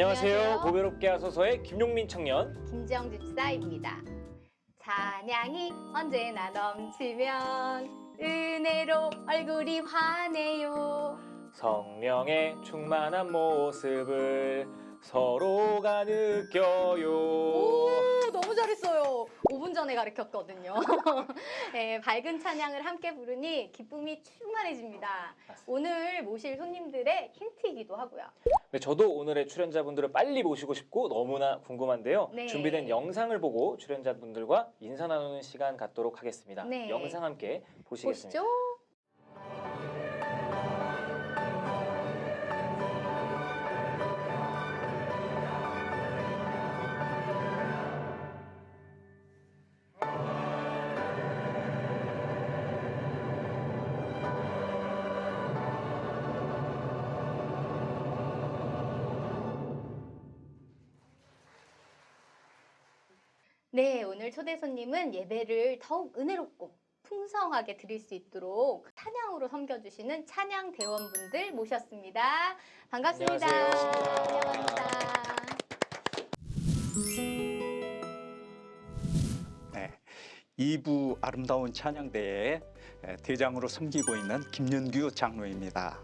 안녕하세요. 안녕하세요. 보배롭게 하소서의 김용민 청년. 김지영 집사입니다. 찬양이 언제나 넘치면 은혜로 얼굴이 환해요. 성령의 충만한 모습을 서로가 느껴요. 오, 너무 잘했어요. 5분 전에 가르쳤거든요. 네, 밝은 찬양을 함께 부르니 기쁨이 충만해집니다. 오늘 모실 손님들의 힌트이기도 하고요. 네, 저도 오늘의 출연자분들을 빨리 모시고 싶고 너무나 궁금한데요. 네. 준비된 영상을 보고 출연자분들과 인사 나누는 시간 갖도록 하겠습니다. 네. 영상 함께 보시겠습니다. 보시죠. 네, 오늘 초대 손님은 예배를 더욱 은혜롭고 풍성하게 드릴 수 있도록 찬양으로 섬겨주시는 찬양 대원분들 모셨습니다. 반갑습니다. 안녕하세요. 안녕합니다. 네. 2부 아름다운 찬양대회 대장으로 섬기고 있는 김윤규 장로입니다.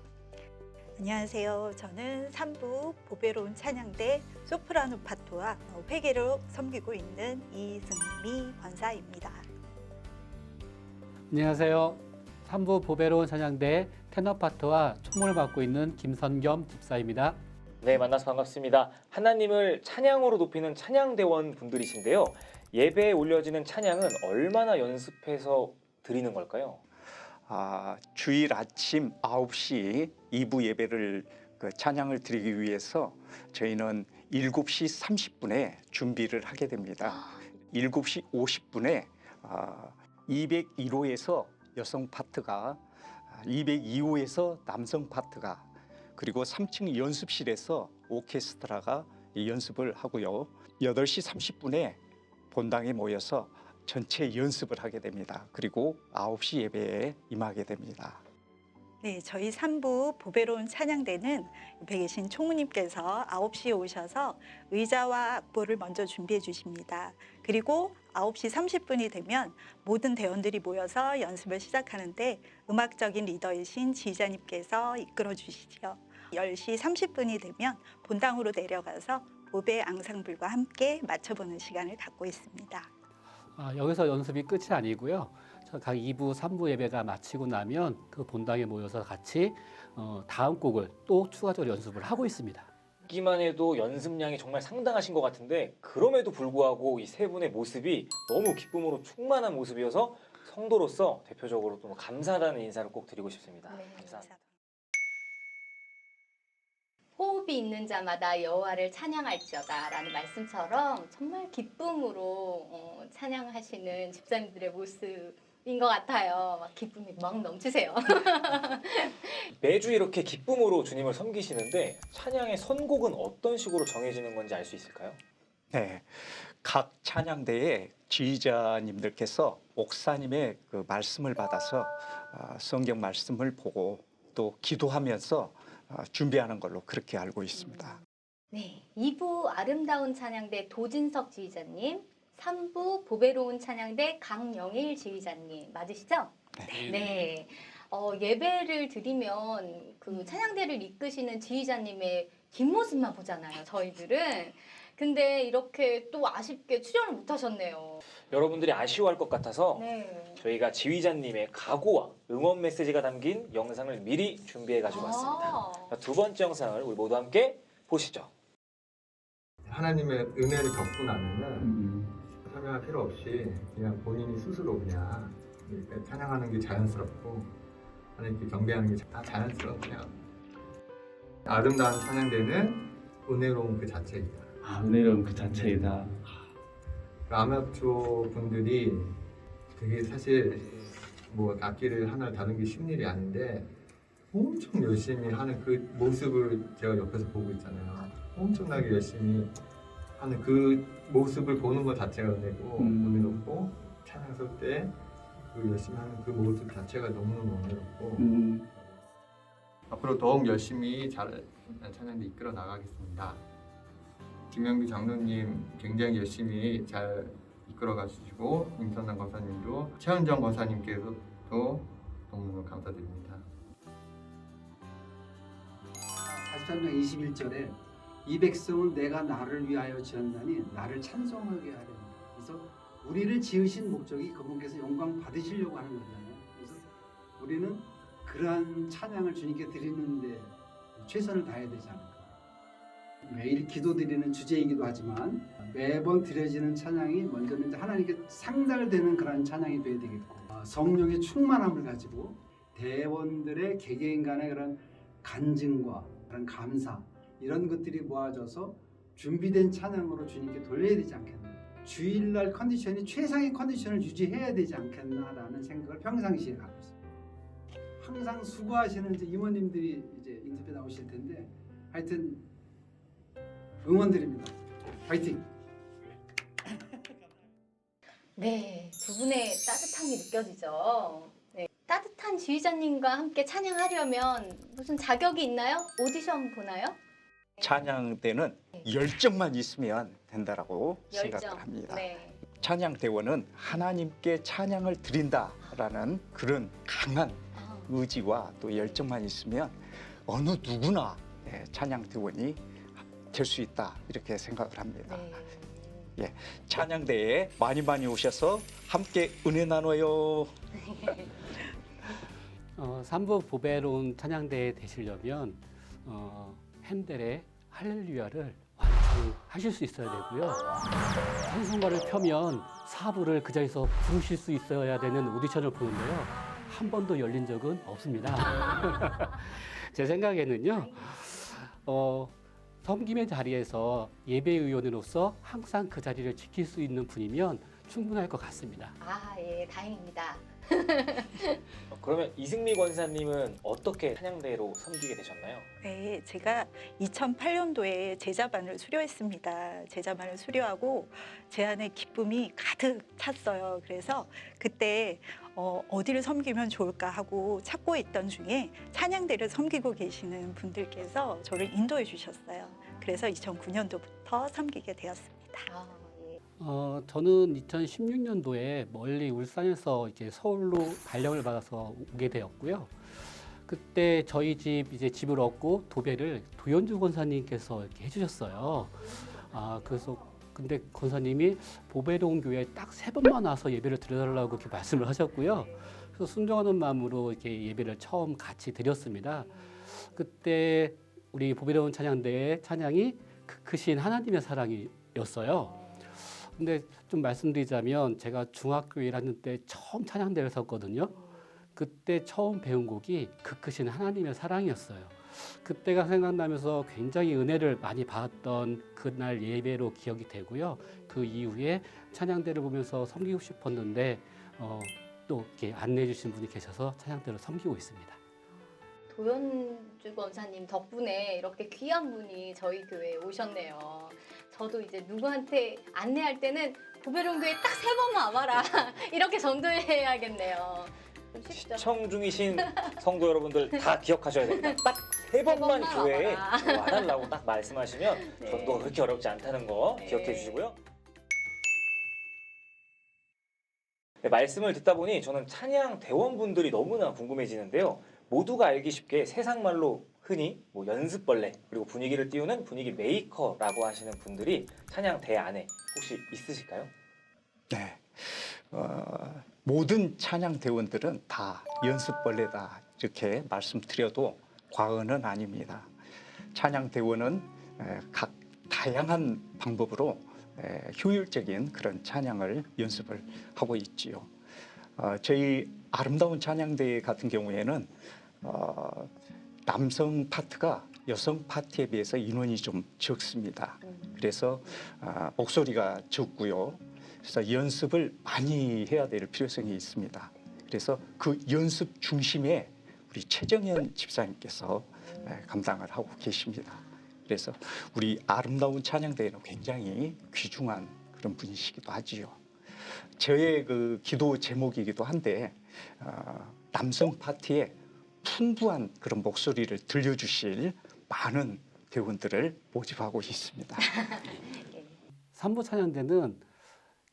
안녕하세요. 저는 3부 보배로운 찬양대 소프라노 파토와 회계로 섬기고 있는 이승미 권사입니다. 안녕하세요. 3부 보배로운 찬양대 테너파트와 총무를 맡고 있는 김선겸 집사입니다. 네, 만나서 반갑습니다. 하나님을 찬양으로 높이는 찬양대원 분들이신데요. 예배에 올려지는 찬양은 얼마나 연습해서 드리는 걸까요? 아, 주일 아침 9시 2부 예배를 그 찬양을 드리기 위해서 저희는 7시 30분에 준비를 하게 됩니다. 7시 50분에 아, 201호에서 여성 파트가 202호에서 남성 파트가 그리고 3층 연습실에서 오케스트라가 이 연습을 하고요. 8시 30분에 본당에 모여서 전체 연습을 하게 됩니다. 그리고 9시 예배에 임하게 됩니다. 네, 저희 3부 보배로운 찬양대는 옆에 계신 총무님께서 9시에 오셔서 의자와 악보를 먼저 준비해 주십니다. 그리고 9시 30분이 되면 모든 대원들이 모여서 연습을 시작하는데 음악적인 리더이신 지휘자님께서 이끌어 주시죠. 10시 30분이 되면 본당으로 내려가서 보배 앙상블과 함께 맞춰보는 시간을 갖고 있습니다. 아, 여기서 연습이 끝이 아니고요. 저각 2부, 3부 예배가 마치고 나면 그 본당에 모여서 같이 어, 다음 곡을 또 추가적으로 연습을 하고 있습니다. 듣기만 해도 연습량이 정말 상당하신 것 같은데 그럼에도 불구하고 이 세 분의 모습이 너무 기쁨으로 충만한 모습이어서 성도로서 대표적으로 또 감사하다는 인사를 꼭 드리고 싶습니다. 네, 감사합니다. 호흡이 있는 자마다 여호와를 찬양할지어다라는 말씀처럼 정말 기쁨으로 어, 찬양하시는 집사님들의 모습인 것 같아요. 막 기쁨이 막 넘치세요. 매주 이렇게 기쁨으로 주님을 섬기시는데 찬양의 선곡은 어떤 식으로 정해지는 건지 알 수 있을까요? 네, 각 찬양대의 지휘자님들께서 목사님의 그 말씀을 받아서 아, 성경 말씀을 보고 또 기도하면서 아, 준비하는 걸로 그렇게 알고 있습니다. 네, 2부 아름다운 찬양대 도진석 지휘자님, 3부 보배로운 찬양대 강영일 지휘자님 맞으시죠? 네. 어, 예배를 드리면 그 찬양대를 이끄시는 지휘자님의 뒷모습만 보잖아요, 저희들은. 근데 이렇게 또 아쉽게 출연을 못 하셨네요. 여러분들이 아쉬워할 것 같아서 네. 저희가 지휘자님의 각오와 응원 메시지가 담긴 영상을 미리 준비해 가지고 왔습니다. 아, 자, 두 번째 영상을 우리 모두 함께 보시죠. 하나님의 은혜를 겪고 나면은 설명할 필요 없이 그냥 본인이 스스로 그냥 이렇게 찬양하는 게 자연스럽고 하나님께 경배하는 게다 그냥 아름다운 찬양대는 은혜로운 그 자체이다. 아, 은혜로운 그 자체이다. 그 아마추어 분들이 되게 사실 뭐 악기를 하나를 다루는 게 쉬운 일이 아닌데 엄청 열심히 하는 그 모습을 제가 옆에서 보고 있잖아요. 엄청나게 열심히 하는 그 모습을 보는 것 자체가 은혜고 음. 은혜롭고 찬양 설때 그 열심히 하는 그 모습 자체가 너무너무 은혜롭고 음, 앞으로 더욱 열심히 잘 찬양대 이끌어 나가겠습니다. 김영규 장로님 굉장히 열심히 잘 이끌어 가시고 임선남 권사님도 최은정 권사님께서도 너무 감사드립니다. 43장 21절에 이 백성을 내가 나를 위하여 지었나니 나를 찬송하게 하려니 그래서 우리를 지으신 목적이 그분께서 영광 받으시려고 하는 거잖아요. 그래서 우리는 그러한 찬양을 주님께 드리는데 최선을 다해야 되지 않을까. 매일 기도드리는 주제이기도 하지만 매번 드려지는 찬양이 먼저는 하나님께 상달되는 그런 찬양이 돼야 되겠고 어, 성령의 충만함을 가지고 대원들의 개개인 간의 그런 간증과 그런 감사 이런 것들이 모아져서 준비된 찬양으로 주님께 돌려야 되지 않겠나 주일날 컨디션이 최상의 컨디션을 유지해야 되지 않겠나라는 생각을 평상시에 갖고 있습니다. 항상 수고하시는 이제 이모님들이 이제 인터뷰 나오실 텐데 하여튼 응원드립니다. 파이팅! 네, 두 분의 따뜻함이 느껴지죠. 네, 따뜻한 지휘자님과 함께 찬양하려면 무슨 자격이 있나요? 오디션 보나요? 찬양대는 열정만 있으면 된다라고 생각을 합니다. 네. 찬양 대원은 하나님께 찬양을 드린다라는 그런 강한 아, 의지와 또 열정만 있으면 어느 누구나 예, 찬양 대원이 될 수 있다 이렇게 생각을 합니다. 네. 찬양대에 많이 많이 오셔서 함께 은혜 나눠요. 어, 삼부 보배로운 찬양대에 되시려면 어, 핸델의 할렐루야를 완성하실 수 있어야 되고요. 찬송가를 펴면 사부를 그 자리에서 부르실 수 있어야 되는 오디션을 보는데요. 한 번도 열린 적은 없습니다. 제 생각에는요. 어, 섬김의 자리에서 예배 의원으로서 항상 그 자리를 지킬 수 있는 분이면 충분할 것 같습니다. 아, 예, 다행입니다. 어, 그러면 이승미 권사님은 어떻게 찬양대로 섬기게 되셨나요? 네, 제가 2008년도에 제자반을 수료했습니다. 제자반을 수료하고 제 안에 기쁨이 가득 찼어요. 그래서 그때 어, 어디를 섬기면 좋을까 하고 찾고 있던 중에 찬양대를 섬기고 계시는 분들께서 저를 인도해 주셨어요. 그래서 2009년도부터 섬기게 되었습니다. 아, 예. 어, 저는 2016년도에 멀리 울산에서 이제 서울로 발령을 받아서 오게 되었고요. 그때 저희 집 이제 집을 얻고 도배를 도현주 권사님께서 이렇게 해주셨어요. 아 그래서 근데 권사님이 보배동 교회 딱 세 번만 와서 예배를 드려달라고 이렇게 말씀을 하셨고요. 그래서 순종하는 마음으로 이렇게 예배를 처음 같이 드렸습니다. 그때 우리 보배동 찬양대의 찬양이 그 크신 하나님의 사랑이었어요. 근데 좀 말씀드리자면 제가 중학교 1학년 때 처음 찬양대를 섰거든요. 그때 처음 배운 곡이 그 크신 하나님의 사랑이었어요. 그때가 생각나면서 굉장히 은혜를 많이 받았던 그날 예배로 기억이 되고요. 그 이후에 찬양대를 보면서 섬기고 싶었는데 어, 또 이렇게 안내해 주신 분이 계셔서 찬양대를 섬기고 있습니다. 도현주 권사님 덕분에 이렇게 귀한 분이 저희 교회에 오셨네요. 저도 이제 누구한테 안내할 때는 보배론 교회 딱 세 번만 와라 이렇게 전도해야겠네요. 쉽죠? 시청 중이신 성도 여러분들 다 기억하셔야 됩니다. 딱 세 번만 번만 교회에 와봐라. 와달라고 딱 말씀하시면 네. 전도가 그렇게 어렵지 않다는 거 네. 기억해 주시고요. 네, 말씀을 듣다 보니 저는 찬양 대원분들이 너무나 궁금해지는데요. 모두가 알기 쉽게 세상 말로 흔히 뭐 연습벌레 그리고 분위기를 띄우는 분위기 메이커라고 하시는 분들이 찬양 대 안에 혹시 있으실까요? 네. 어, 모든 찬양 대원들은 다 연습벌레다 이렇게 말씀드려도 과언은 아닙니다. 찬양 대원은 에, 각 다양한 방법으로 에, 효율적인 그런 찬양을 연습을 하고 있지요. 어, 저희 아름다운 찬양대 같은 경우에는 어, 남성 파트가 여성 파트에 비해서 인원이 좀 적습니다. 그래서 아, 목소리가 적고요. 그래서 연습을 많이 해야 될 필요성이 있습니다. 그래서 그 연습 중심에 우리 최정현 집사님께서 에, 감당을 하고 계십니다. 그래서 우리 아름다운 찬양대회는 굉장히 귀중한 그런 분이시기도 하지요. 저의 그 기도 제목이기도 한데 어, 남성 파티에 풍부한 그런 목소리를 들려주실 많은 대원들을 모집하고 있습니다. 삼부 찬양대는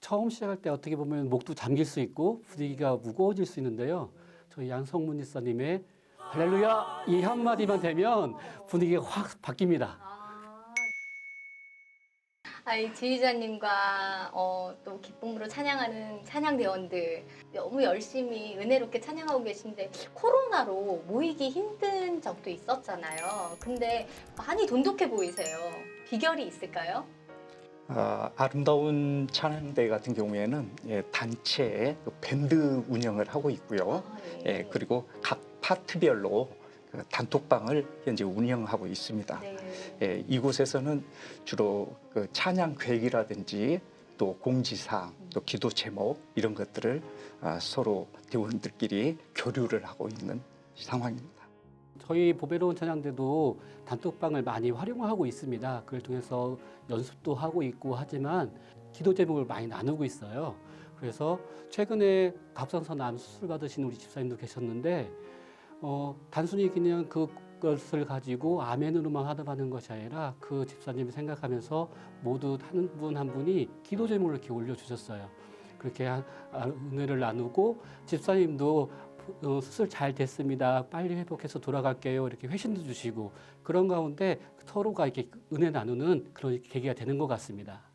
처음 시작할 때 어떻게 보면 목도 잠길 수 있고 분위기가 무거워질 수 있는데요. 저희 양성문 이사님의 할렐루야 이 한마디만 되면 분위기가 확 바뀝니다. 아, 아이 지휘자님과 어, 또 기쁨으로 찬양하는 찬양대원들 너무 열심히 은혜롭게 찬양하고 계신데 코로나로 모이기 힘든 적도 있었잖아요. 근데 많이 돈독해 보이세요. 비결이 있을까요? 아, 아름다운 찬양대 같은 경우에는 예, 단체 그 밴드 운영을 하고 있고요. 아, 예, 그리고 각 파트별로 그 단톡방을 현재 운영하고 있습니다. 네. 예, 이곳에서는 주로 그 찬양 계획이라든지 또 공지사항, 또 기도 제목 이런 것들을 아, 서로 대원들끼리 교류를 하고 있는 상황입니다. 저희 보배로운 찬양대도 단톡방을 많이 활용하고 있습니다. 그걸 통해서 연습도 하고 있고 하지만 기도 제목을 많이 나누고 있어요. 그래서 최근에 갑상선 암 수술 받으신 우리 집사님도 계셨는데 어, 단순히 그냥 그것을 가지고 아멘으로만 하는 것이 아니라 그 집사님을 생각하면서 모두 한 분 한 분이 기도 제목을 이렇게 올려주셨어요. 그렇게 한- 아, 은혜를 나누고 집사님도 어, 수술 잘 됐습니다. 빨리 회복해서 돌아갈게요. 이렇게 회신도 주시고 그런 가운데 서로가 이렇게 은혜 나누는 그런 계기가 되는 것 같습니다.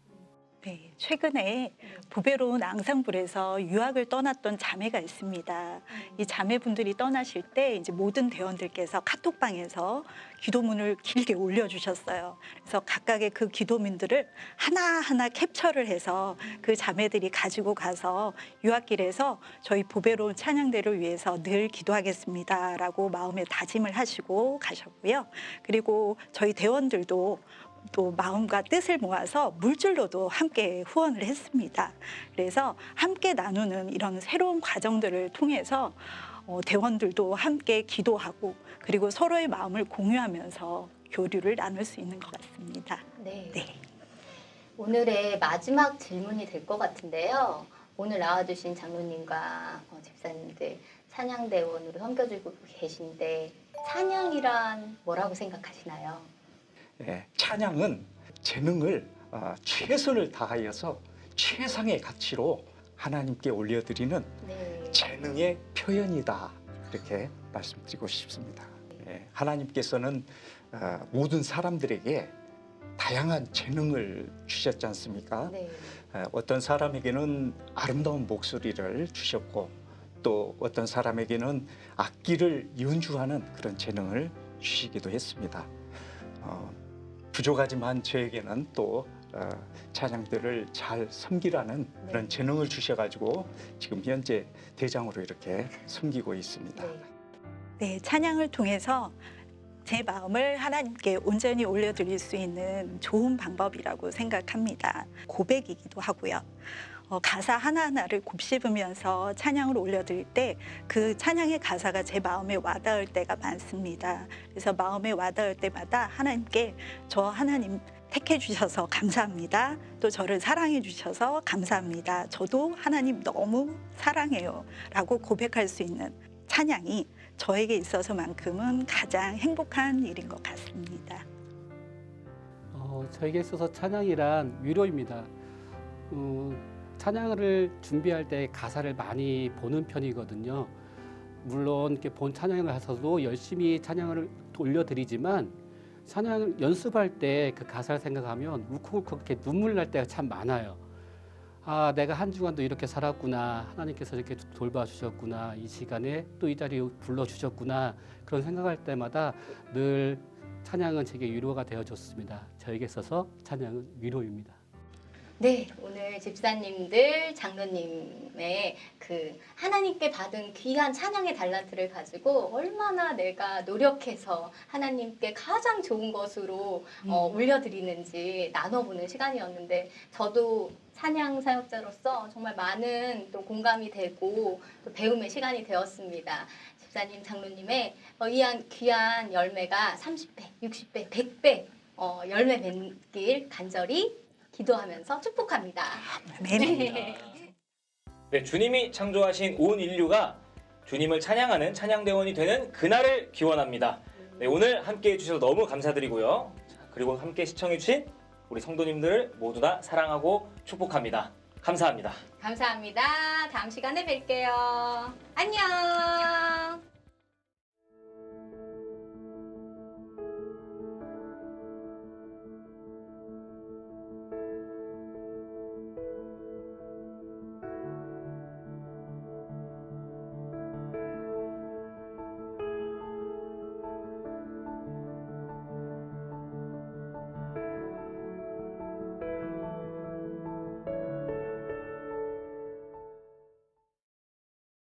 네, 최근에 보배로운 앙상블에서 유학을 떠났던 자매가 있습니다. 이 자매분들이 떠나실 때 이제 모든 대원들께서 카톡방에서 기도문을 길게 올려주셨어요. 그래서 각각의 그 기도문들을 하나하나 캡처를 해서 그 자매들이 가지고 가서 유학길에서 저희 보배로운 찬양대를 위해서 늘 기도하겠습니다라고 마음에 다짐을 하시고 가셨고요. 그리고 저희 대원들도 또 마음과 뜻을 모아서 물질로도 함께 후원을 했습니다. 그래서 함께 나누는 이런 새로운 과정들을 통해서 어, 대원들도 함께 기도하고 그리고 서로의 마음을 공유하면서 교류를 나눌 수 있는 것 같습니다. 네. 네. 오늘의 마지막 질문이 될 것 같은데요. 오늘 나와주신 장로님과 어, 집사님들 찬양대원으로 섬겨주고 계신데 찬양이란 뭐라고 생각하시나요? 예, 찬양은 재능을 아, 최선을 다하여서 최상의 가치로 하나님께 올려드리는 네. 재능의 표현이다 이렇게 말씀드리고 싶습니다. 예, 하나님께서는 아, 모든 사람들에게 다양한 재능을 주셨지 않습니까? 네. 아, 어떤 사람에게는 아름다운 목소리를 주셨고 또 어떤 사람에게는 악기를 연주하는 그런 재능을 주시기도 했습니다. 어, 부족하지만 저에게는 또 어, 찬양들을 잘 섬기라는 그런 네. 재능을 주셔가지고 지금 현재 대장으로 이렇게 섬기고 있습니다. 네. 네, 찬양을 통해서 제 마음을 하나님께 온전히 올려드릴 수 있는 좋은 방법이라고 생각합니다. 고백이기도 하고요. 어, 가사 하나하나를 곱씹으면서 찬양을 올려드릴 때 그 찬양의 가사가 제 마음에 와닿을 때가 많습니다. 그래서 마음에 와닿을 때마다 하나님께 저 하나님 택해 주셔서 감사합니다. 또 저를 사랑해 주셔서 감사합니다. 저도 하나님 너무 사랑해요. 라고 고백할 수 있는 찬양이 저에게 있어서만큼은 가장 행복한 일인 것 같습니다. 어, 저에게 있어서 찬양이란 위로입니다. 어, 찬양을 준비할 때 가사를 많이 보는 편이거든요. 물론 이렇게 본 찬양을 가서도 열심히 찬양을 올려드리지만 찬양 연습할 때 그 가사를 생각하면 울컥울컥 이렇게 눈물 날 때가 참 많아요. 아, 내가 한 주간도 이렇게 살았구나. 하나님께서 이렇게 돌봐주셨구나. 이 시간에 또 이 자리에 불러주셨구나. 그런 생각할 때마다 늘 찬양은 제게 위로가 되어줬습니다. 저에게 있어서 찬양은 위로입니다. 네, 오늘 집사님들, 장로님의 그 하나님께 받은 귀한 찬양의 달란트를 가지고 얼마나 내가 노력해서 하나님께 가장 좋은 것으로 어, 올려드리는지 나눠보는 시간이었는데 저도 찬양 사역자로서 정말 많은 또 공감이 되고 또 배움의 시간이 되었습니다. 집사님, 장로님의 어, 이한 귀한 열매가 30배, 60배, 100배 어, 열매 맺길 간절히 기도하면서 축복합니다. 아멘. 네. 네, 주님이 창조하신 온 인류가 주님을 찬양하는 찬양대원이 되는 그날을 기원합니다. 네, 오늘 함께 해주셔서 너무 감사드리고요. 자, 그리고 함께 시청해주신 우리 성도님들을 모두 다 사랑하고 축복합니다. 감사합니다. 감사합니다. 다음 시간에 뵐게요. 안녕.